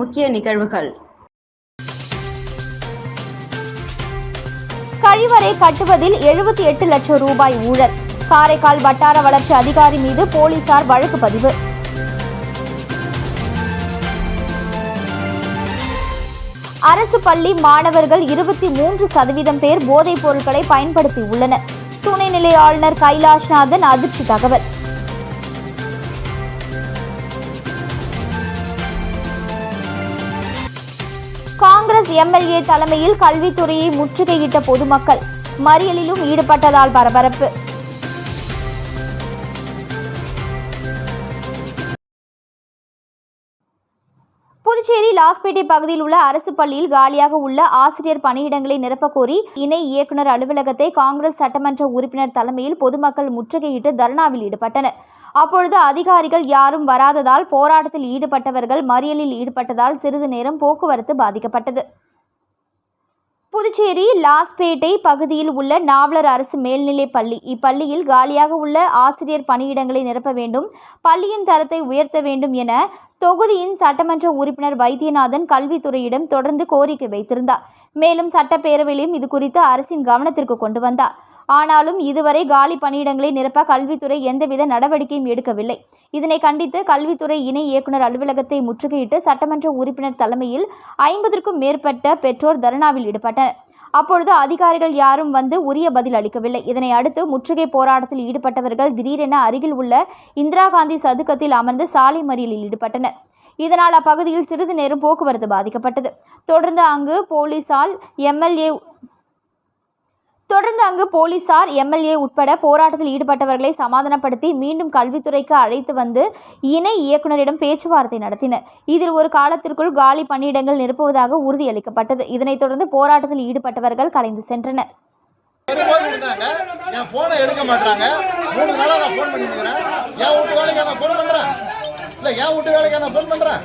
முக்கிய நிகழ்வுகள். கழிவறை கட்டுவதில் எழுபத்தி எட்டு லட்சம் ரூபாய் ஊழல். காரைக்கால் வட்டார வளர்ச்சி அதிகாரி மீது போலீசார் வழக்கு பதிவு. அரசு பள்ளி மாணவர்கள் இருபத்தி மூன்று சதவீதம் பேர் போதைப் பொருட்களை பயன்படுத்தி உள்ளனர் துணைநிலை ஆளுநர் கைலாஷ்நாதன் அதிர்ச்சி தகவல். காங்கிரஸ் எம்எல்ஏ தலைமையில் கல்வித்துறையை முற்றுகையிட்ட பொதுமக்கள் மறியலிலும் ஈடுபட்டதால் பரபரப்பு. புதுச்சேரி லாஸ்பேட்டை பகுதியில் உள்ள அரசு பள்ளியில் காலியாக உள்ள ஆசிரியர் பணியிடங்களை நிரப்பக் கோரி இணை இயக்குநர் அலுவலகத்தை காங்கிரஸ் சட்டமன்ற உறுப்பினர் தலைமையில் பொதுமக்கள் முற்றுகையிட்டு தர்ணாவில் ஈடுபட்டனர். அப்பொழுது அதிகாரிகள் யாரும் வராததால் போராட்டத்தில் ஈடுபட்டவர்கள் மறியலில் ஈடுபட்டதால் சிறிது நேரம் போக்குவரத்து பாதிக்கப்பட்டது. புதுச்சேரி லாஸ்பேட்டை பகுதியில் உள்ள நாவலர் அரசு மேல்நிலைப் பள்ளி. இப்பள்ளியில் காலியாக உள்ள ஆசிரியர் பணியிடங்களை நிரப்ப வேண்டும் பள்ளியின் தரத்தை உயர்த்த வேண்டும் என தொகுதியின் சட்டமன்ற உறுப்பினர் வைத்தியநாதன் கல்வித்துறையிடம் தொடர்ந்து கோரிக்கை வைத்திருந்தார். மேலும் சட்டப்பேரவையிலும் இது குறித்து அரசின் கவனத்திற்கு கொண்டு வந்தார். ஆனாலும் இதுவரை காலி பணியிடங்களை நிரப்ப கல்வித்துறை எந்தவித நடவடிக்கையும் எடுக்கவில்லை. இதனை கண்டித்து கல்வித்துறை இணை இயக்குனர் அலுவலகத்தை முற்றுகையிட்டு சட்டமன்ற உறுப்பினர் தலைமையில் ஐம்பதற்கும் மேற்பட்ட பெற்றோர் தர்ணாவில் ஈடுபட்டனர். அப்பொழுது அதிகாரிகள் யாரும் வந்து உரிய பதில் அளிக்கவில்லை. இதனை அடுத்து முற்றுகை போராட்டத்தில் ஈடுபட்டவர்கள் திடீரென அருகில் உள்ள இந்திரா காந்தி சதுக்கத்தில் அமர்ந்து சாலை மறியலில் ஈடுபட்டனர். இதனால் அப்பகுதியில் சிறிது நேரம் போக்குவரத்து பாதிக்கப்பட்டது. தொடர்ந்து அங்கு போலீசால் எம்எல்ஏ தொடர்ந்து அங்கு போலீசார் எம்எல்ஏ உட்பட போராட்டத்தில் ஈடுபட்டவர்களை சமாதானப்படுத்தி மீண்டும் கல்வித்துறைக்கு அழைத்து வந்து இணை இயக்குநரிடம் பேச்சுவார்த்தை நடத்தினர். இதில் ஒரு காலத்திற்குள் காலி பணியிடங்கள் நிரப்புவதாக உறுதியளிக்கப்பட்டது. இதனைத் தொடர்ந்து போராட்டத்தில் ஈடுபட்டவர்கள் கலைந்து சென்றனர். என் போனை எடுக்க மாட்டாங்க மூணு நாளா நான் ஃபோன் பண்ணிருக்கிறேன் என் வீட்டு வேலைக்கு நான் ஃபோன் பண்றேன்? இல்ல என் வீட்டு வேலைக்கு நான் ஃபோன் பண்றேன்?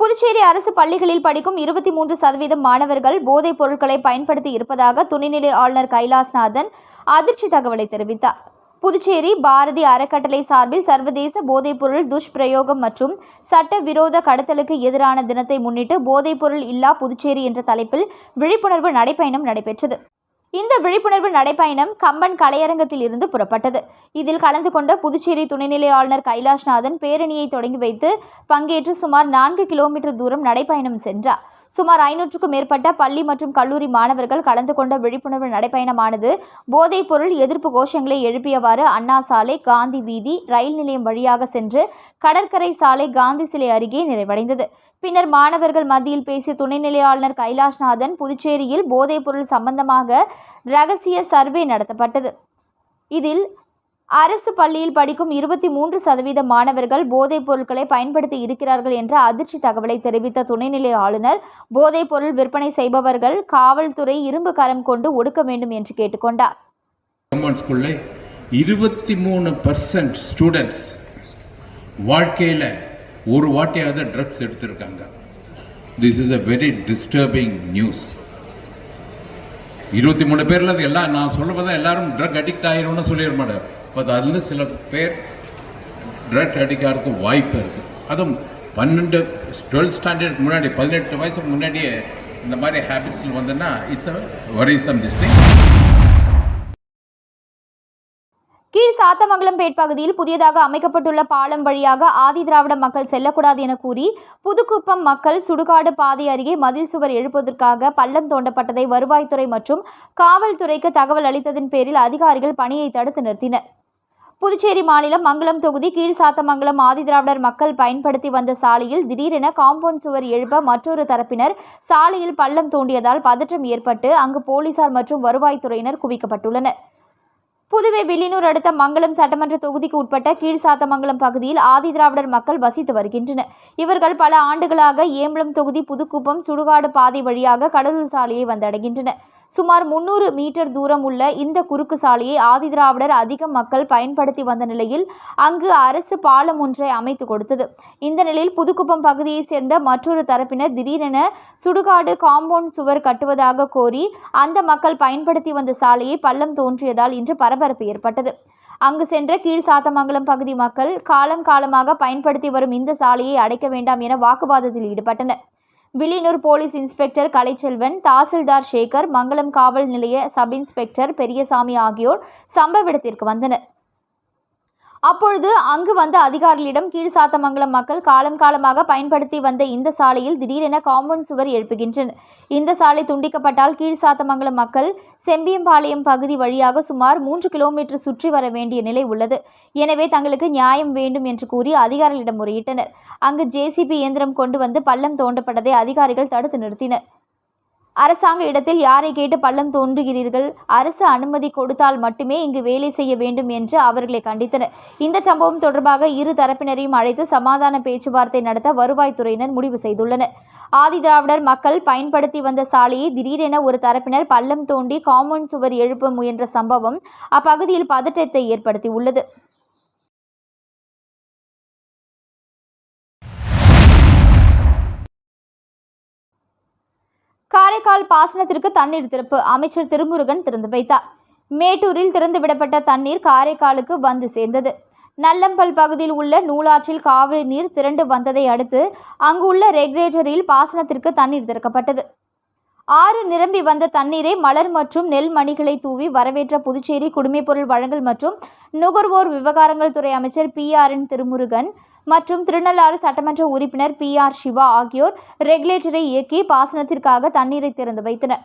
புதுச்சேரி அரசு பள்ளிகளில் படிக்கும் இருபத்தி மூன்று சதவீதம் மாணவர்கள் போதைப் பொருட்களை பயன்படுத்தி இருப்பதாக துணைநிலை ஆளுநர் கைலாஸ்நாதன் அதிர்ச்சி தகவலை தெரிவித்தார். புதுச்சேரி பாரதி அறக்கட்டளை சார்பில் சர்வதேச போதைப்பொருள் துஷ்பிரயோகம் மற்றும் சட்டவிரோத கடத்தலுக்கு எதிரான தினத்தை முன்னிட்டு போதைப்பொருள் இல்லா புதுச்சேரி என்ற தலைப்பில் விழிப்புணர்வு நடைப்பயணம் நடைபெற்றது. இந்த விழிப்புணர்வு நடைப்பயணம் கம்பன் கலையரங்கத்தில் இருந்து புறப்பட்டது. இதில் கலந்து கொண்ட புதுச்சேரி துணைநிலை ஆளுநர் கைலாஷ்நாதன் பேரணியை தொடங்கி வைத்து பங்கேற்று சுமார் நான்கு கிலோமீட்டர் தூரம் நடைப்பயணம் சென்றார். சுமார் ஐநூற்றுக்கும் மேற்பட்ட பள்ளி மற்றும் கல்லூரி மாணவர்கள் கலந்து கொண்ட விழிப்புணர்வு நடைப்பயணமானது போதைப் பொருள் எதிர்ப்பு கோஷங்களை எழுப்பியவாறு அண்ணா சாலை காந்தி வீதி ரயில் நிலையம் வழியாக சென்று கடற்கரை சாலை காந்தி சிலை அருகே நிறைவடைந்தது. பின்னர் மாணவர்கள் மத்தியில் பேசிய துணைநிலை ஆளுநர் கைலாஷ்நாதன் புதுச்சேரியில் போதைப் பொருள் சம்பந்தமாக ரகசிய சர்வே நடத்தப்பட்டது. இதில் அரசு பள்ளியில் படிக்கும் இருபத்தி மூன்று சதவீத மாணவர்கள் போதைப் பொருட்களை பயன்படுத்தி இருக்கிறார்கள் என்ற அதிர்ச்சி தகவலை தெரிவித்த துணைநிலை ஆளுநர் போதைப் பொருள் விற்பனை செய்பவர்கள் காவல்துறை இரும்பு கரம் கொண்டு ஒடுக்க வேண்டும் என்று கேட்டுக்கொண்டார். இருபத்தி மூணு பர்சன்ட் ஸ்டூடெண்ட்ஸ் வாழ்க்கையில் ஒரு வாட்டியாவது ட்ரக்ஸ் எடுத்திருக்காங்க. This is a very disturbing news இருபத்தி மூணு பேரில் அது எல்லாம் நான் சொல்லுவதான் எல்லாரும் ட்ரக் அடிக்ட் ஆயிரும்னு சொல்லிட மாட்டேன் பட் அதில் சில பேர் ட்ரக் அடிக்கிறதுக்கு வாய்ப்பு இருக்குது அதுவும் பன்னெண்டு டுவெல்த் ஸ்டாண்டர்டுக்கு முன்னாடி பதினெட்டு வயசுக்கு முன்னாடியே இந்த மாதிரி ஹேபிட்ஸில் வந்ததுன்னா இட்ஸ் அ வரிசம் டிஸ்ட்ரிக்ட் கீழ் சாத்தமங்கலம்பேட் பகுதியில் புதியதாக அமைக்கப்பட்டுள்ள பாலம் வழியாக ஆதி திராவிட மக்கள் செல்லக்கூடாது என கூறி புதுக்குப்பம் மக்கள் சுடுகாடு பாதை அருகே மதில் சுவர் எழுப்பதற்காக பள்ளம் தோண்டப்பட்டதை வருவாய்த்துறை மற்றும் காவல்துறைக்கு தகவல் அளித்ததன் பேரில் அதிகாரிகள் பணியை தடுத்து நிறுத்தினர். புதுச்சேரி மாநிலம் மங்களம் தொகுதி கீழ் சாத்தமங்கலம் ஆதிதிராவிடர் மக்கள் பயன்படுத்தி வந்த சாலையில் திடீரென காம்பவுண்ட் சுவர் எழுப்ப மற்றொரு தரப்பினர் சாலையில் பள்ளம் தோண்டியதால் பதற்றம் ஏற்பட்டு அங்கு போலீசார் மற்றும் வருவாய்த்துறையினர் குவிக்கப்பட்டுள்ளனர். புதுவை வில்லியனூர் அடுத்த மங்கலம் சட்டமன்ற தொகுதிக்கு உட்பட்ட கீழ்சாத்தமங்கலம் பகுதியில் ஆதிதிராவிடர் மக்கள் வசித்து வருகின்றனர். இவர்கள் பல ஆண்டுகளாக ஏம்பலம் தொகுதி புதுக்குப்பம் சுடுகாடு பாதை வழியாக கடலூர் சாலையை வந்தடைகின்றனர். சுமார் முன்னூறு மீட்டர் தூரம் உள்ள இந்த குறுக்கு சாலையை ஆதிதிராவிடர் அதிக மக்கள் பயன்படுத்தி வந்த நிலையில் அங்கு அரசு பாலம் ஒன்றை அமைத்து கொடுத்தது. இந்த நிலையில் புதுக்குப்பம் பகுதியைச் சேர்ந்த மற்றொரு தரப்பினர் திடீரென சுடுகாடு காம்பவுண்ட் சுவர் கட்டுவதாக கோரி அந்த மக்கள் பயன்படுத்தி வந்த சாலையை பள்ளம் தோன்றியதால் இன்று பரபரப்பு ஏற்பட்டது. அங்கு சென்ற கீழ் சாத்தமங்கலம் பகுதி மக்கள் காலம் காலமாக பயன்படுத்தி வரும் இந்த சாலையை அடைக்க வேண்டாம் என வாக்குவாதத்தில் ஈடுபட்டனர். வில்லியனூர் போலீஸ் இன்ஸ்பெக்டர் கலைச்செல்வன் தாசில்தார் சேகர் மங்களம் காவல் நிலைய சப் இன்ஸ்பெக்டர் பெரியசாமி ஆகியோர் சம்பவ இடத்திற்கு வந்தனர். அப்பொழுது அங்கு வந்த அதிகாரிகளிடம் கீழ்சாத்தமங்கலம் மக்கள் காலம் காலமாக பயன்படுத்தி வந்த இந்த சாலையில் திடீரென காம்பவுண்ட் சுவர் எழுப்புகின்றனர் இந்த சாலை துண்டிக்கப்பட்டால் கீழ்சாத்தமங்கலம் மக்கள் செம்பியம்பாளையம் பகுதி வழியாக சுமார் மூன்று கிலோமீட்டர் சுற்றி வர வேண்டிய நிலை உள்ளது. எனவே தங்களுக்கு நியாயம் வேண்டும் என்று கூறி அதிகாரிகளிடம் முறையிட்டனர். அங்கு ஜேசிபி இயந்திரம் கொண்டு வந்து பள்ளம் தோண்டப்பட்டதை அதிகாரிகள் தடுத்து நிறுத்தினர். அரசாங்க இடத்தில் யாரை கேட்டு பள்ளம் தோன்றுகிறீர்கள்? அரசு அனுமதி கொடுத்தால் மட்டுமே இங்கு வேலை செய்ய வேண்டும் என்று அவர்களை கண்டித்தனர். இந்த சம்பவம் தொடர்பாக இரு தரப்பினரையும் அழைத்து சமாதான பேச்சுவார்த்தை நடத்த வருவாய்த்துறையினர் முடிவு செய்துள்ளனர். ஆதிதிராவிடர் மக்கள் பயன்படுத்தி வந்த சாலையை திடீரென ஒரு தரப்பினர் பள்ளம் தோண்டி காம்பவுண்ட் சுவர் எழுப்ப முயன்ற சம்பவம் அப்பகுதியில் பதற்றத்தை ஏற்படுத்தியுள்ளது. காரைக்கால் பாசனத்திற்கு தண்ணீர் திறப்பு. அமைச்சர் திருமுருகன் திறந்து வைத்தார். மேட்டூரில் திறந்துவிடப்பட்ட தண்ணீர் காரைக்காலுக்கு வந்து சேர்ந்தது. நல்லம்பல் பகுதியில் உள்ள நூலாற்றில் காவிரி நீர் திரண்டு வந்ததை அடுத்து அங்குள்ள ரெகுலேட்டரில் பாசனத்திற்கு தண்ணீர் திறக்கப்பட்டது. ஆறு நிரம்பி வந்த தண்ணீரை மலர் மற்றும் நெல் மணிகளை தூவி வரவேற்ற புதுச்சேரி குடிமைப்பொருள் வழங்கல் மற்றும் நுகர்வோர் விவகாரங்கள் துறை அமைச்சர் பி ஆர் என் திருமுருகன் மற்றும் திருநள்ளாறு சட்டமன்ற உறுப்பினர் பி ஆர் சிவா ஆகியோர் ரெகுலேட்டரை இயக்கி பாசனத்திற்காக தண்ணீரை திறந்து வைத்தனர்.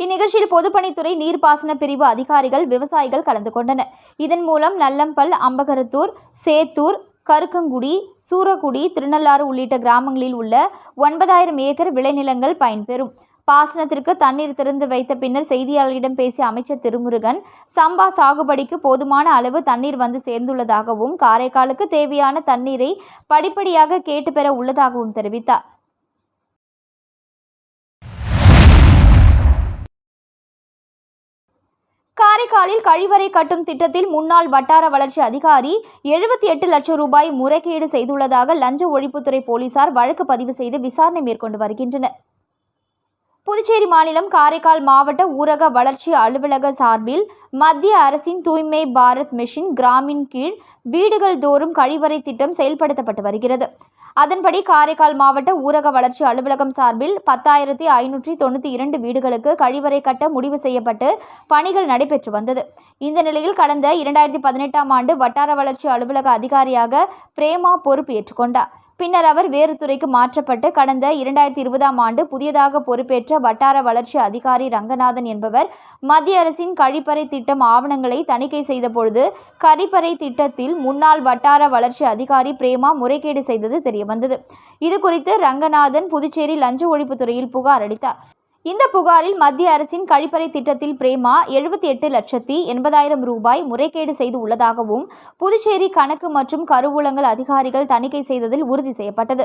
இந்நிகழ்ச்சியில் பொதுப்பணித்துறை நீர்ப்பாசன பிரிவு அதிகாரிகள் விவசாயிகள் கலந்து கொண்டனர். இதன் மூலம் நல்லம்பல் அம்பகரத்தூர் சேத்தூர் கருக்கங்குடி சூரக்குடி திருநள்ளாறு உள்ளிட்ட கிராமங்களில் உள்ள ஒன்பதாயிரம் ஏக்கர் விளைநிலங்கள் பயன்பெறும். பாசனத்திற்கு தண்ணீர் திறந்து வைத்த பின்னர் செய்தியாளர்களிடம் பேசிய அமைச்சர் திருமுருகன் சம்பா சாகுபடிக்கு போதுமான அளவு தண்ணீர் வந்து சேர்ந்துள்ளதாகவும் காரைக்காலுக்கு தேவையான தண்ணீரை படிப்படியாக கேட்டு பெற உள்ளதாகவும் தெரிவித்தார். காரைக்காலில் கழிவறை கட்டும் திட்டத்தில் முன்னாள் வட்டார வளர்ச்சி அதிகாரி எழுபத்தி எட்டு லட்சம் ரூபாய் முறைகேடு செய்துள்ளதாக லஞ்ச ஒழிப்புத்துறை போலீசார் வழக்கு பதிவு செய்து விசாரணை மேற்கொண்டு வருகின்றனர். புதுச்சேரி மாநிலம் காரைக்கால் மாவட்ட ஊரக வளர்ச்சி அலுவலக சார்பில் மத்திய அரசின் தூய்மை பாரத் மிஷன் கிராமின் கீழ் வீடுகள் தோறும் கழிவறை திட்டம் செயல்படுத்தப்பட்டு வருகிறது. அதன்படி காரைக்கால் மாவட்ட ஊரக வளர்ச்சி அலுவலகம் சார்பில் பத்தாயிரத்தி ஐநூற்றி தொண்ணூற்றி இரண்டு வீடுகளுக்கு கழிவறை கட்ட முடிவு செய்யப்பட்டு பணிகள் நடைபெற்று வந்தது. இந்த நிலையில் கடந்த இரண்டாயிரத்தி பதினெட்டாம் ஆண்டு வட்டார வளர்ச்சி அலுவலக அதிகாரியாக பிரேமா பொறுப்பு ஏற்றுக்கொண்டார் பின்னர் அவர் வேறு துறைக்கு மாற்றப்பட்டு கடந்த இரண்டாயிரத்தி இருபதாம் ஆண்டு புதியதாக பொறுப்பேற்ற வட்டார வளர்ச்சி அதிகாரி ரங்கநாதன் என்பவர் மத்திய அரசின் கழிப்பறை திட்டம் ஆவணங்களை தணிக்கை செய்தபொழுது கழிப்பறை திட்டத்தில் முன்னாள் வட்டார வளர்ச்சி அதிகாரி பிரேமா முறைகேடு செய்தது தெரியவந்தது. இது குறித்து ரங்கநாதன் புதுச்சேரி லஞ்ச ஒழிப்புத்துறையில் புகார் அளித்தார். இந்த புகாரில் மத்திய அரசின் கழிப்பறை திட்டத்தில் பிரேமா எழுபத்தி எட்டு லட்சத்தி எண்பதாயிரம் ரூபாய் முறைகேடு செய்து உள்ளதாகவும் புதுச்சேரி கணக்கு மற்றும் கருவூலங்கள் அதிகாரிகள் தணிக்கை செய்ததில் உறுதி செய்யப்பட்டது.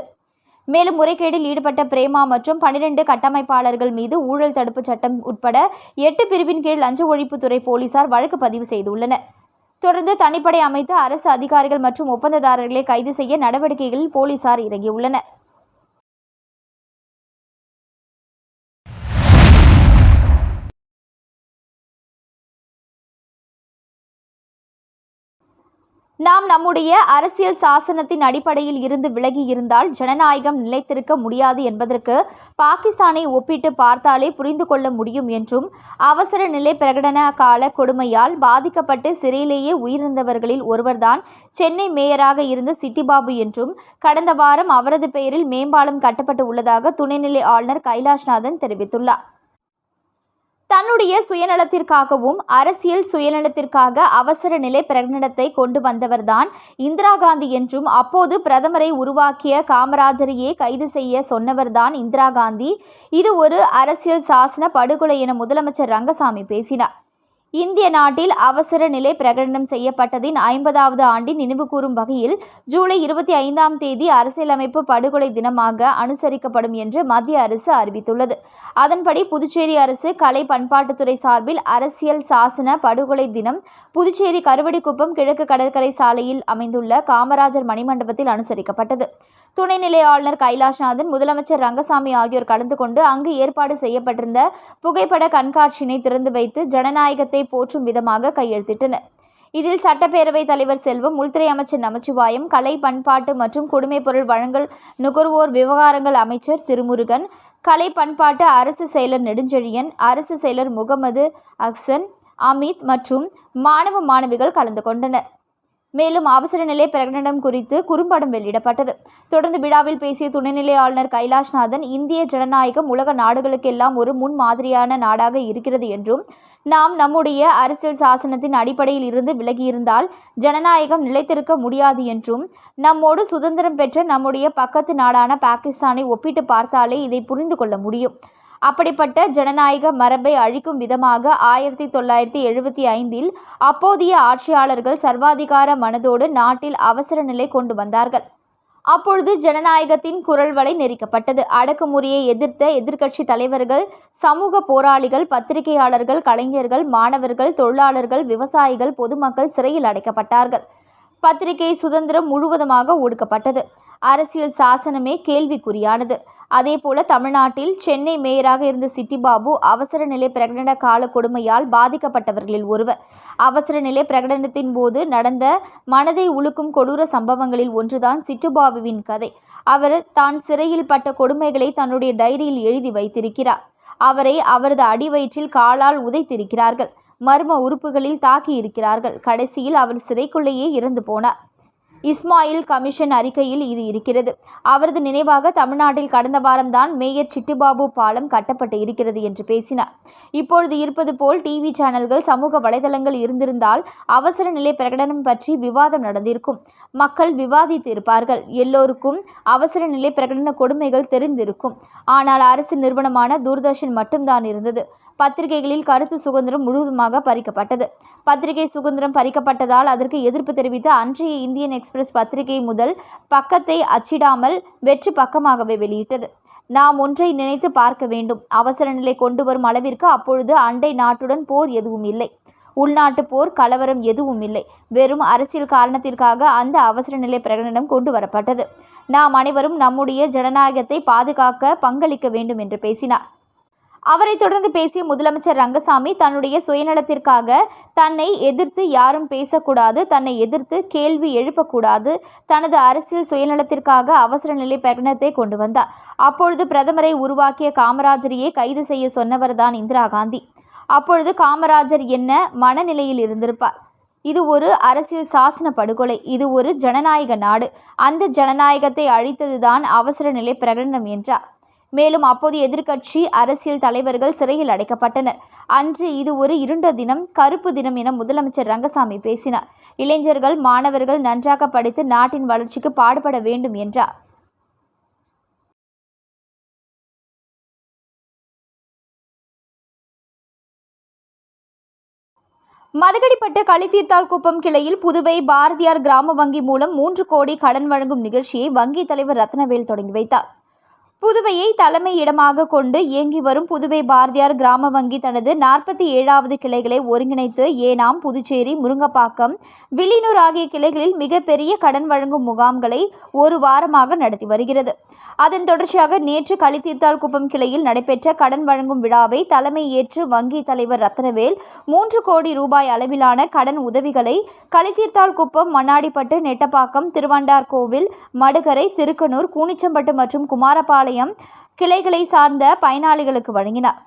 மேலும் முறைகேடில் ஈடுபட்ட பிரேமா மற்றும் பனிரெண்டு கட்டமைப்பாளர்கள் மீது ஊழல் தடுப்பு சட்டம் உட்பட எட்டு பிரிவின் கீழ் லஞ்ச ஒழிப்புத்துறை போலீசார் வழக்கு பதிவு செய்துள்ளனர். தொடர்ந்து தனிப்படை அமைத்து அரசு அதிகாரிகள் மற்றும் ஒப்பந்ததாரர்களை கைது செய்ய நடவடிக்கைகளில் போலீசார் இறங்கியுள்ளனர். நாம் நம்முடைய அரசியல் சாசனத்தின் அடிப்படையில் இருந்து விலகி இருந்தால் ஜனநாயகம் நிலைத்திருக்க முடியாது என்பதற்கு பாகிஸ்தானை ஒப்பிட்டு பார்த்தாலே புரிந்து கொள்ள முடியும் என்றும் அவசர நிலை பிரகடன கால கொடுமையால் பாதிக்கப்பட்டு சிறையிலேயே உயிரிழந்தவர்களில் ஒருவர்தான் சென்னை மேயராக இருந்த சிட்டிபாபு என்றும் கடந்த வாரம் அவரது பெயரில் மேம்பாலம் கட்டப்பட்டு உள்ளதாக துணைநிலை ஆளுநர் கைலாஷ்நாதன் தெரிவித்துள்ளார். தன்னுடைய சுயநலத்திற்காகவும் அரசியல் சுயநலத்திற்காக அவசர நிலை பிரகடனத்தை கொண்டு வந்தவர்தான் இந்திரா காந்தி என்றும் அப்போது பிரதமரை உருவாக்கிய காமராஜரையே கைது செய்ய சொன்னவர்தான் இந்திரா காந்தி. இது ஒரு அரசியல் சாசன படுகொலை என முதலமைச்சர் ரங்கசாமி பேசினார். இந்திய நாட்டில் அவசர நிலை பிரகடனம் செய்யப்பட்டதின் ஐம்பதாவது ஆண்டின் நினைவுகூரும் வகையில் ஜூலை இருபத்தி ஐந்தாம் தேதி அரசியலமைப்பு படுகொலை தினமாக அனுசரிக்கப்படும் என்று மத்திய அரசு அறிவித்துள்ளது. அதன்படி புதுச்சேரி அரசு கலை பண்பாட்டுத்துறை சார்பில் அரசியல் சாசன படுகொலை தினம் புதுச்சேரி கருவடிக்குப்பம் கிழக்கு கடற்கரை சாலையில் அமைந்துள்ள காமராஜர் மணிமண்டபத்தில் அனுசரிக்கப்பட்டது. துணைநிலை ஆளுநர் கைலாஷ்நாதன் முதலமைச்சர் ரங்கசாமி ஆகியோர் கலந்து கொண்டு அங்கு ஏற்பாடு செய்யப்பட்டிருந்த புகைப்பட கண்காட்சியினை திறந்து வைத்து ஜனநாயகத்தை போற்றும் விதமாக கையெழுத்திட்டனர். இதில் சட்டப்பேரவைத் தலைவர் செல்வம் உள்துறை அமைச்சர் நமச்சிவாயம் கலை பண்பாட்டு மற்றும் குடிமைப் பொருள் வழங்கல் நுகர்வோர் விவகாரங்கள் அமைச்சர் திருமுருகன் கலை பண்பாட்டு அரசு செயலர் நெடுஞ்செழியன் அரசு செயலர் முகமது அக்சன் அமித் மற்றும் மாணவ மாணவிகள் கலந்து கொண்டனர். மேலும் அவசர நிலை பிரகடனம் குறித்து குறும்படம் வெளியிடப்பட்டது. தொடர்ந்து விழாவில் பேசிய துணைநிலை ஆளுநர் கைலாஷ்நாதன் இந்திய ஜனநாயகம் உலக நாடுகளுக்கெல்லாம் ஒரு முன் மாதிரியான நாடாக இருக்கிறது என்றும் நாம் நம்முடைய அரசியல் சாசனத்தின் அடிப்படையில் இருந்து விலகியிருந்தால் ஜனநாயகம் நிலைத்திருக்க முடியாது என்றும் நம்மோடு சுதந்திரம் பெற்ற நம்முடைய பக்கத்து நாடான பாகிஸ்தானை ஒப்பிட்டு பார்த்தாலே இதை புரிந்து கொள்ள முடியும். அப்படிப்பட்ட ஜனநாயக மரபை அழிக்கும் விதமாக ஆயிரத்தி தொள்ளாயிரத்தி எழுபத்தி ஐந்தில் அப்போதைய ஆட்சியாளர்கள் சர்வாதிகார மனதோடு நாட்டில் அவசர நிலை கொண்டு வந்தார்கள். அப்பொழுது ஜனநாயகத்தின் குரல் வலை நெரிக்கப்பட்டது. அடக்குமுறையை எதிர்த்த எதிர்க்கட்சி தலைவர்கள் சமூக போராளிகள் பத்திரிகையாளர்கள் கலைஞர்கள் மாணவர்கள் தொழிலாளர்கள் விவசாயிகள் பொதுமக்கள் சிறையில் அடைக்கப்பட்டார்கள். பத்திரிகை சுதந்திரம் முழுவதுமாக ஒடுக்கப்பட்டது. அரசியல் சாசனமே கேள்விக்குறியானது. அதேபோல தமிழ்நாட்டில் சென்னை மேயராக இருந்த சிட்டிபாபு அவசர நிலை பிரகடன கால கொடுமையால் பாதிக்கப்பட்டவர்களில் ஒருவர். அவசர நிலை பிரகடனத்தின் போது நடந்த மனதை உலுக்கும் கொடூர சம்பவங்களில் ஒன்றுதான் சிட்டுபாபுவின் கதை. அவர் தான் சிறையில் பட்ட கொடுமைகளை தன்னுடைய டைரியில் எழுதி வைத்திருக்கிறார். அவரை அவரது அடிவயிற்றில் காலால் உதைத்திருக்கிறார்கள். மர்ம உறுப்புகளில் தாக்கி இருக்கிறார்கள் கடைசியில் அவர் சிறைக்குள்ளேயே இறந்து போனார். இஸ்மாயில் கமிஷன் அறிக்கையில் இது இருக்கிறது. அவரது நினைவாக தமிழ்நாட்டில் கடந்த வாரம்தான் மேயர் சிட்டுபாபு பாலம் கட்டப்பட்டு இருக்கிறது என்று பேசினார். இப்பொழுது இருப்பது போல் டிவி சேனல்கள் சமூக வலைதளங்கள் இருந்திருந்தால் அவசர நிலை பிரகடனம் பற்றி விவாதம் நடந்திருக்கும். மக்கள் விவாதித்து இருப்பார்கள். எல்லோருக்கும் அவசர நிலை பிரகடன கொடுமைகள் தெரிந்திருக்கும். ஆனால் அரசு நிறுவனமான தூர்தர்ஷன் மட்டும்தான் இருந்தது. பத்திரிகைகளில் கருத்து சுதந்திரம் முழுவதுமாக பறிக்கப்பட்டது. பத்திரிகை சுதந்திரம் பறிக்கப்பட்டதால் அதற்கு எதிர்ப்பு தெரிவித்து அன்றைய இந்தியன் எக்ஸ்பிரஸ் பத்திரிகை முதல் பக்கத்தை அச்சிடாமல் வெற்று பக்கமாகவே வெளியிட்டது. நாம் ஒன்றை நினைத்து பார்க்க வேண்டும். அவசர நிலை கொண்டு வரும் அளவிற்கு அப்பொழுது அண்டை நாட்டுடன் போர் எதுவும் இல்லை. உள்நாட்டு போர் கலவரம் எதுவும் இல்லை. வெறும் அரசியல் காரணத்திற்காக அந்த அவசர நிலை பிரகடனம் கொண்டு வரப்பட்டது நாம் அனைவரும் நம்முடைய ஜனநாயகத்தை பாதுகாக்க பங்களிக்க வேண்டும் என்று பேசினார். அவரை தொடர்ந்து பேசிய முதலமைச்சர் ரங்கசாமி தன்னுடைய சுயநலத்திற்காக தன்னை எதிர்த்து யாரும் பேசக்கூடாது தன்னை எதிர்த்து கேள்வி எழுப்பக்கூடாது தனது அரசியல் சுயநலத்திற்காக அவசர நிலை பிரகடனத்தை கொண்டு வந்தார். அப்பொழுது பிரதமரை உருவாக்கிய காமராஜரையே கைது செய்ய சொன்னவர்தான் இந்திரா காந்தி. அப்பொழுது காமராஜர் என்ன மனநிலையில் இருந்திருப்பார்? இது ஒரு அரசியல் சாசன படுகொலை இது ஒரு ஜனநாயக நாடு. அந்த ஜனநாயகத்தை அழித்ததுதான் அவசர நிலை பிரகடனம் என்றார். மேலும் அப்போது எதிர்க்கட்சி அரசியல் தலைவர்கள் சிறையில் அடைக்கப்பட்டனர். அன்று இது ஒரு இருண்ட தினம் கருப்பு தினம் என முதலமைச்சர் ரங்கசாமி பேசினார். இளைஞர்கள் மாணவர்கள் நன்றாக படித்து நாட்டின் வளர்ச்சிக்கு பாடுபட வேண்டும் என்றார். மதகடிப்பட்டு களித்தீர்த்தால் குப்பம் கிளையில் புதுவை பாரதியார் கிராம வங்கி மூலம் மூன்று கோடி கடன் வழங்கும் நிகழ்ச்சியை வங்கி தலைவர் ரத்னவேல் தொடங்கி வைத்தார். புதுவையை தலைமை இடமாக கொண்டு இயங்கி வரும் புதுவை பாரதியார் கிராம வங்கி தனது நாற்பத்தி ஏழாவது கிளைகளை ஒருங்கிணைத்து ஏனாம் புதுச்சேரி முருங்கப்பாக்கம் வில்லியனூர் ஆகிய கிளைகளில் மிகப்பெரிய கடன் வழங்கும் முகாம்களை ஒரு வாரமாக நடத்தி வருகிறது. அதன் தொடர்ச்சியாக நேற்று களித்தீர்த்தால் குப்பம் கிளையில் நடைபெற்ற கடன் வழங்கும் விழாவை தலைமை ஏற்று வங்கி தலைவர் ரத்னவேல் மூன்று கோடி ரூபாய் அளவிலான கடன் உதவிகளை களித்தீர்த்தால் குப்பம் மண்ணாடிப்பட்டு நெட்டப்பாக்கம் திருவண்டார் கோவில் மடுகரை திருக்கனூர் கூனிச்சம்பட்டு மற்றும் குமாரபாளையம் கிளைகளை சார்ந்த பயனாளிகளுக்கு வழங்கினார்.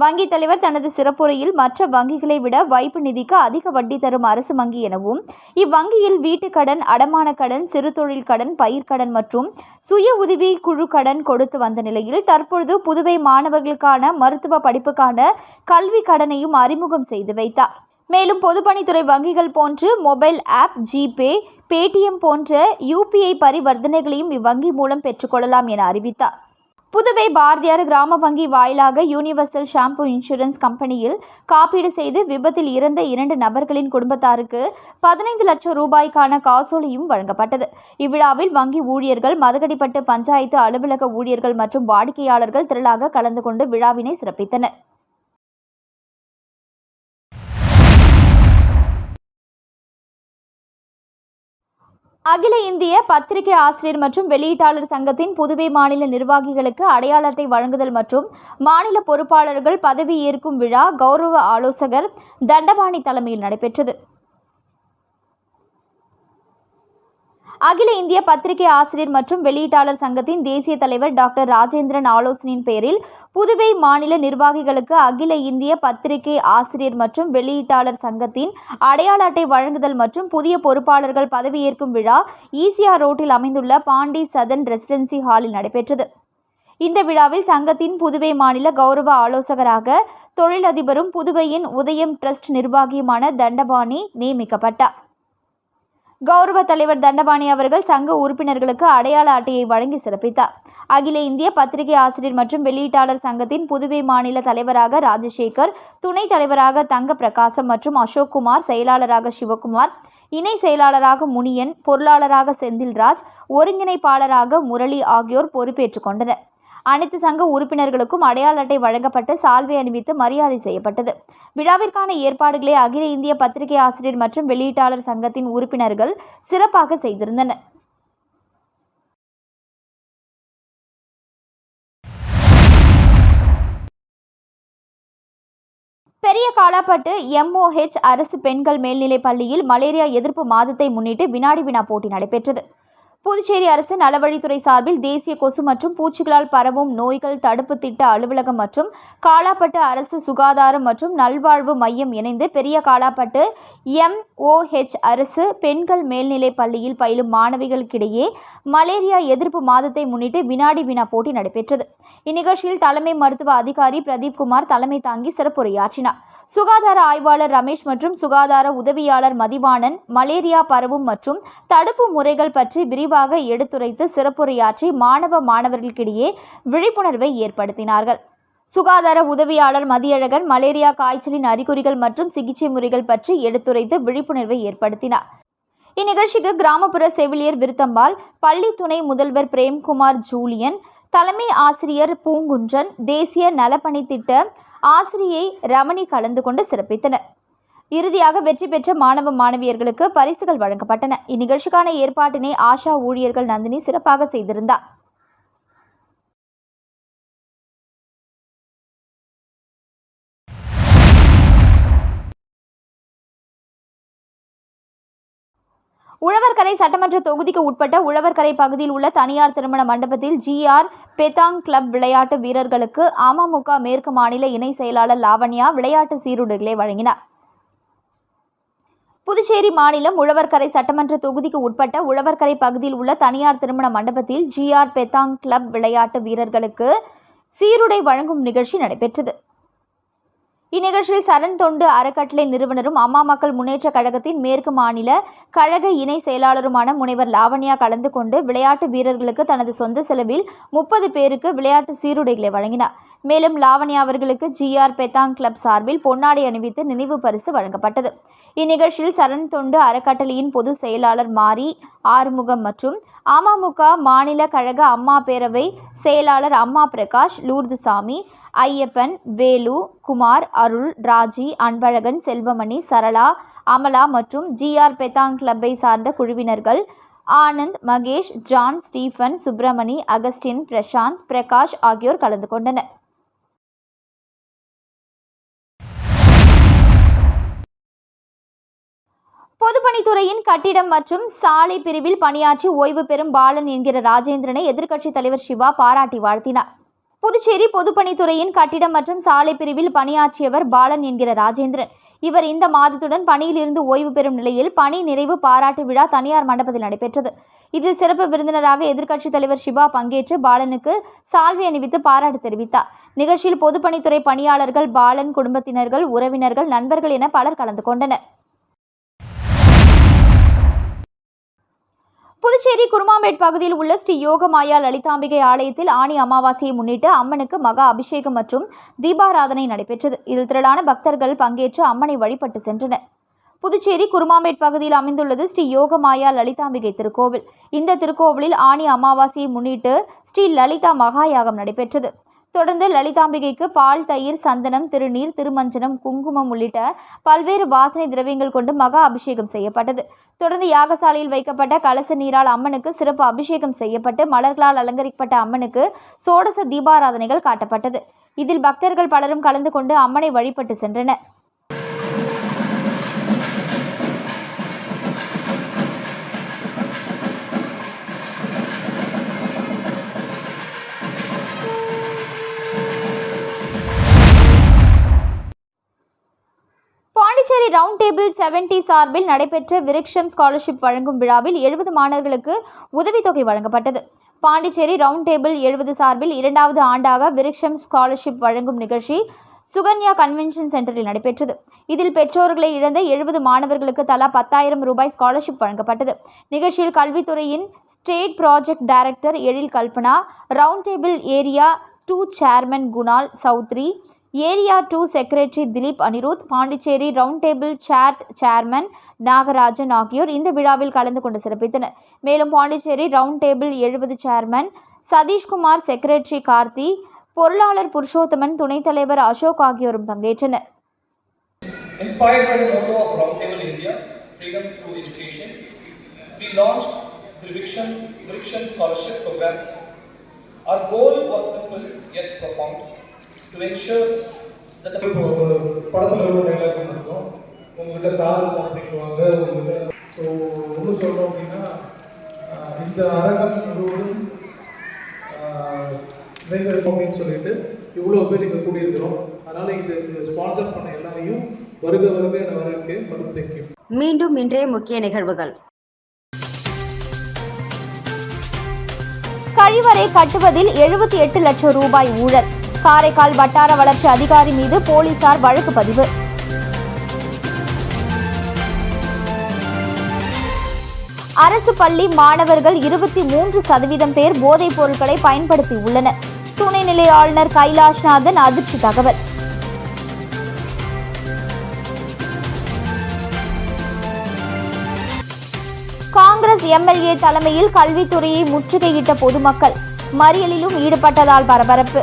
வங்கித் தலைவர் தனது சிறப்புரையில் மற்ற வங்கிகளை விட வைப்பு நிதிக்கு அதிக வட்டி தரும் அரசு வங்கி எனவும் இவ்வங்கியில் வீட்டுக் கடன் அடமான கடன் சிறு தொழில் கடன் பயிர்க்கடன் மற்றும் சுய உதவி குழு கடன் கொடுத்து வந்த நிலையில் தற்பொழுது புதுவை மாணவர்களுக்கான மருத்துவ படிப்புக்கான கல்வி கடனையும் அறிமுகம் செய்து வைத்தார். மேலும் பொதுப்பணித்துறை வங்கிகள் போன்று மொபைல் ஆப் ஜிபே பேடிஎம் போன்ற யூபிஐ பரிவர்த்தனைகளையும் இவ்வங்கி மூலம் பெற்றுக்கொள்ளலாம் என அறிவித்தார். புதுவை பாரதியார் கிராம வங்கி வாயிலாக யூனிவர்சல் ஷாம்பு இன்சூரன்ஸ் கம்பெனியில் காப்பீடு செய்து விபத்தில் இறந்த இரண்டு நபர்களின் குடும்பத்தாருக்கு பதினைந்து லட்சம் ரூபாய்க்கான காசோலையும் வழங்கப்பட்டது. இவ்விழாவில் வங்கி ஊழியர்கள் மதகடிப்பட்டு பஞ்சாயத்து அலுவலக ஊழியர்கள் மற்றும் வாடிக்கையாளர்கள் திரளாக கலந்து கொண்டு விழாவினை சிறப்பித்தனர். அகில இந்திய பத்திரிகை ஆசிரியர் மற்றும் வெளியீட்டாளர் சங்கத்தின் புதுவை மாநில நிர்வாகிகளுக்கு அடையாள அட்டை வழங்குதல் மற்றும் மாநில பொறுப்பாளர்கள் பதவி ஏற்கும் விழா கௌரவ ஆலோசகர் தண்டபாணி தலைமையில் நடைபெற்றது. அகில இந்திய பத்திரிகை ஆசிரியர் மற்றும் வெளியீட்டாளர் சங்கத்தின் தேசிய தலைவர் டாக்டர் ராஜேந்திரன் ஆலோசனையின் பேரில் புதுவை மாநில நிர்வாகிகளுக்கு அகில இந்திய பத்திரிகை ஆசிரியர் மற்றும் வெளியீட்டாளர் சங்கத்தின் அடையாள அட்டை வழங்குதல் மற்றும் புதிய பொறுப்பாளர்கள் பதவியேற்கும் விழா ஈசிஆர் ரோட்டில் அமைந்துள்ள பாண்டி சதன் ரெசிடென்சி ஹாலில் நடைபெற்றது. இந்த விழாவில் சங்கத்தின் புதுவை மாநில கௌரவ ஆலோசகராக தொழிலதிபரும் புதுவையின் உதயம் ட்ரஸ்ட் நிர்வாகியுமான தண்டபாணி நியமிக்கப்பட்டார். கௌரவ தலைவர் தண்டபாணி அவர்கள் சங்க உறுப்பினர்களுக்கு அடையாள அட்டையை வழங்கி சிறப்பித்தார். அகில இந்திய பத்திரிகை ஆசிரியர் மற்றும் வெளியீட்டாளர் சங்கத்தின் புதுவை மாநில தலைவராக ராஜசேகர் துணைத் தலைவராக தங்க பிரகாசம் மற்றும் அசோக் குமார் செயலாளராக சிவகுமார் இணை செயலாளராக முனியன் பொருளாளராக செந்தில்ராஜ் ஒருங்கிணைப்பாளராக முரளி ஆகியோர் பொறுப்பேற்றுக் கொண்டனர். அனைத்து சங்க உறுப்பினர்களுக்கும் அடையாள அட்டை வழங்கப்பட்டு சால்வை அணிவித்து மரியாதை செய்யப்பட்டது. விழாவிற்கான ஏற்பாடுகளை அகில இந்திய பத்திரிகை ஆசிரியர் மற்றும் வெளியீட்டாளர் சங்கத்தின் உறுப்பினர்கள் சிறப்பாக செய்திருந்தனர். பெரிய காலாப்பட்டு எம்ஓஹெச் அரசு பெண்கள் மேல்நிலைப் பள்ளியில் மலேரியா எதிர்ப்பு மாதத்தை முன்னிட்டு வினாடி வினா போட்டி நடைபெற்றது. புதுச்சேரி அரசு நலவழித்துறை சார்பில் தேசிய கொசு மற்றும் பூச்சிகளால் பரவும் நோய்கள் தடுப்பு திட்ட அலுவலகம் மற்றும் காலாப்பட்டு அரசு சுகாதாரம் மற்றும் நல்வாழ்வு மையம் இணைந்து பெரிய காலாப்பட்டு எம்ஓஹெச் அரசு பெண்கள் மேல்நிலைப் பள்ளியில் பயிலும் மாணவிகளுக்கிடையே மலேரியா எதிர்ப்பு மாதத்தை முன்னிட்டு வினாடி வினா போட்டி நடைபெற்றது. இந்நிகழ்ச்சியில் தலைமை மருத்துவ அதிகாரி பிரதீப் குமார் தலைமை தாங்கி சிறப்புரையாற்றினார். சுகாதார ஆய்வாளர் ரமேஷ் மற்றும் சுகாதார உதவியாளர் மதிவாணன் மலேரியா பரவும் மற்றும் தடுப்பு முறைகள் பற்றி விரிவாக எடுத்துரைத்து சிறப்புரையாற்றி மாணவ மாணவர்களுக்கிடையே விழிப்புணர்வை ஏற்படுத்தினார்கள். சுகாதார உதவியாளர் மதியழகன் மலேரியா காய்ச்சலின் அறிகுறிகள் மற்றும் சிகிச்சை முறைகள் பற்றி எடுத்துரைத்து விழிப்புணர்வை ஏற்படுத்தினார். இந்நிகழ்ச்சிக்கு கிராமப்புற செவிலியர் விருத்தம்பால் பள்ளி துணை முதல்வர் பிரேம்குமார் ஜூலியன் தலைமை ஆசிரியர் பூங்குன்றன் தேசிய நலப்பணி திட்ட ஆசிரியை ரமணி கலந்து கொண்டு சிறப்பித்தனர். இறுதியாக வெற்றி பெற்ற மாணவ மாணவியர்களுக்கு பரிசுகள் வழங்கப்பட்டன. இந்நிகழ்ச்சிக்கான ஏற்பாட்டினை ஆஷா ஊழியர்கள் நந்தினி சிறப்பாக செய்திருந்தார். உழவர்கரை சட்டமன்ற தொகுதிக்கு உட்பட்ட உழவர்கரை பகுதியில் உள்ள தனியார் திருமண மண்டபத்தில் ஜிஆர் பெதாங் கிளப் விளையாட்டு வீரர்களுக்கு அமமுக மேற்கு மாநில இணை செயலாளர் லாவண்யா விளையாட்டு சீருடைகளை வழங்கினார். புதுச்சேரி மாநிலம் உழவர்கரை சட்டமன்ற தொகுதிக்கு உட்பட்ட உழவர்கரை பகுதியில் உள்ள தனியார் திருமண மண்டபத்தில் ஜிஆர் பெத்தாங் கிளப் விளையாட்டு வீரர்களுக்கு சீருடை வழங்கும் நிகழ்ச்சி நடைபெற்றது. இந்நிகழ்ச்சியில் சரண் தொண்டு அறக்கட்டளை நிறுவனரும் அம்மா மக்கள் முன்னேற்ற கழகத்தின் மேற்கு மாநில கழக இணை செயலாளருமான முனைவர் லாவண்யா கலந்து கொண்டு விளையாட்டு வீரர்களுக்கு தனது சொந்த செலவில் முப்பது பேருக்கு விளையாட்டு சீருடைகளை வழங்கினார். மேலும் லாவண்யா அவர்களுக்கு ஜிஆர் பெத்தாங் கிளப் சார்பில் பொன்னாடை அணிவித்து நினைவு பரிசு வழங்கப்பட்டது. இந்நிகழ்ச்சியில் சரண் தொண்டு அறக்கட்டளையின் பொதுச் செயலாளர் மாரி ஆறுமுகம் மற்றும் அமமுக மாநில கழக அம்மா பேரவை செயலாளர் அம்மா பிரகாஷ் லூர்துசாமி ஐயப்பன் வேலு குமார் அருள் ராஜி அன்பழகன் செல்வமணி சரளா அமலா மற்றும் ஜிஆர் பெத்தாங் கிளப்பை சார்ந்த குழுவினர்கள் Anand Mahesh John Stephen Subramani Augustine Prashanth Prakash ஆகியோர் கலந்து கொண்டனர். பொதுப்பணித்துறையின் கட்டிடம் மற்றும் சாலை பிரிவில் பணியாற்றி ஓய்வு பெறும் பாலன் என்கிற ராஜேந்திரனை எதிர்க்கட்சித் தலைவர் சிவா பாராட்டி வாழ்த்தினார். புதுச்சேரி பொதுப்பணித்துறையின் கட்டிடம் மற்றும் சாலை பிரிவில் பணியாற்றியவர் பாலன் என்கிற ராஜேந்திரன். இவர் இந்த மாதத்துடன் பணியிலிருந்து ஓய்வு பெறும் நிலையில் பணி நிறைவு பாராட்டு விழா தனியார் மண்டபத்தில் நடைபெற்றது. இதில் சிறப்பு விருந்தினராக எதிர்க்கட்சித் தலைவர் சிவா பங்கேற்று பாலனுக்கு சால்வை அணிவித்து பாராட்டு தெரிவித்தார். நிகழ்ச்சியில் பொதுப்பணித்துறை பணியாளர்கள் பாலன் குடும்பத்தினர்கள் உறவினர்கள் நண்பர்கள் என பலர் கலந்து கொண்டனர். புதுச்சேரி குருமாம்பேட் பகுதியில் உள்ள ஸ்ரீ யோகமாயா லலிதாம்பிகை ஆலயத்தில் ஆணி அமாவாசையை முன்னிட்டு அம்மனுக்கு மகா அபிஷேகம் மற்றும் தீபாராதனை நடைபெற்றது. இதில் திரளான பக்தர்கள் பங்கேற்று அம்மனை வழிபட்டு சென்றனர். புதுச்சேரி குருமாம்பேட் பகுதியில் அமைந்துள்ளது ஸ்ரீ யோகமாயா லலிதாம்பிகை திருக்கோவில். இந்த திருக்கோவிலில் ஆணி அமாவாசையை முன்னிட்டு ஸ்ரீ லலிதா மகாயாகம் நடைபெற்றது. தொடர்ந்து லலிதாம்பிகைக்கு பால் தயிர் சந்தனம் திருநீர் திருமஞ்சனம் குங்குமம் உள்ளிட்ட பல்வேறு வாசனை திரவியங்கள் கொண்டு மகா அபிஷேகம் செய்யப்பட்டது. தொடர்ந்து யாகசாலையில் வைக்கப்பட்ட கலச நீரால் அம்மனுக்கு சிறப்பு அபிஷேகம் செய்யப்பட்டு மலர்களால் அலங்கரிக்கப்பட்ட அம்மனுக்கு சோடச தீபாராதனைகள் காட்டப்பட்டது. இதில் பக்தர்கள் பலரும் கலந்து கொண்டு அம்மனை வழிபட்டு சென்றனர். பாண்டிச்சேரி ரவுண்ட் டேபிள் செவன்டி சார்பில் நடைபெற்ற விருக்ஷம் ஸ்காலர்ஷிப் வழங்கும் விழாவில் எழுபது மாணவர்களுக்கு உதவித்தொகை வழங்கப்பட்டது. பாண்டிச்சேரி ரவுண்ட் டேபிள் எழுபது சார்பில் இரண்டாவது ஆண்டாக விருக்ஷம் ஸ்காலர்ஷிப் வழங்கும் நிகழ்ச்சி சுகன்யா கன்வென்ஷன் சென்டரில் நடைபெற்றது. இதில் பெற்றோர்களை இழந்த எழுபது மாணவர்களுக்கு தலா பத்தாயிரம் ரூபாய் ஸ்காலர்ஷிப் வழங்கப்பட்டது. நிகழ்ச்சியில் கல்வித்துறையின் state project director Ezhil Kalpana round table area two chairman Kunal Chowdhury area two secretary Dilip Anirudh Pondicherry round table chat chairman Nagarajan ஆகியோர் இந்த விழாவில் கலந்து கொண்டு சிறப்பித்தனர். மேலும் பாண்டிச்சேரி ரவுண்ட் டேபிள் எழுபது சேர்மன் சதீஷ்குமார் செக்ரட்டரி கார்த்தி பொருளாளர் புருஷோத்தமன் துணைத் தலைவர் அசோக் ஆகியோரும் பங்கேற்றனர். Inspired by the motto of Roundtable India, Freedom through Education, we launched the Vrikshan, Vrikshan Scholarship Program. Our goal was simple yet profound. To ensure that the இப்போ ஒரு uh, படத்தில் ஒரு டைலாக் பண்ணிருக்கோம் உங்கள்கிட்ட கார் இருக்கும் அப்படிங்குவாங்க உங்ககிட்ட ஸோ ஒன்று சொல்கிறோம் அப்படின்னா இந்த அரங்கம் முழுவதும் ஆஹ் நிறைந்திருக்கும் அப்படின்னு சொல்லிட்டு இவ்வளோ பேர் இங்கே கூடியிருக்கிறோம். அதனால் இது ஸ்பான்சர் பண்ண எல்லாரையும் வருக வருக என வரவேற்க மற்றும் தேங்க்யூ மீண்டும் இன்றைய முக்கிய நிகழ்வுகள். கழிவறை கட்டுவதில் எழுபத்தி எட்டு லட்சம் ரூபாய் ஊழல். காரைக்கால் வட்டார வளர்ச்சி அதிகாரி மீது போலீசார் வழக்கு பதிவு. அரசு பள்ளி மாணவர்கள் இருபத்தி மூன்று சதவீதம் பேர் போதைப் பொருட்களை பயன்படுத்தி உள்ளனர். துணைநிலை ஆளுநர் கைலாஷ்நாதன் அதிர்ச்சி தகவல். காங்கிரஸ் எம்எல்ஏ தலைமையில் கல்வித்துறையை முற்றுகையிட்ட பொதுமக்கள் மறியலிலும் ஈடுபட்டதால் பரபரப்பு.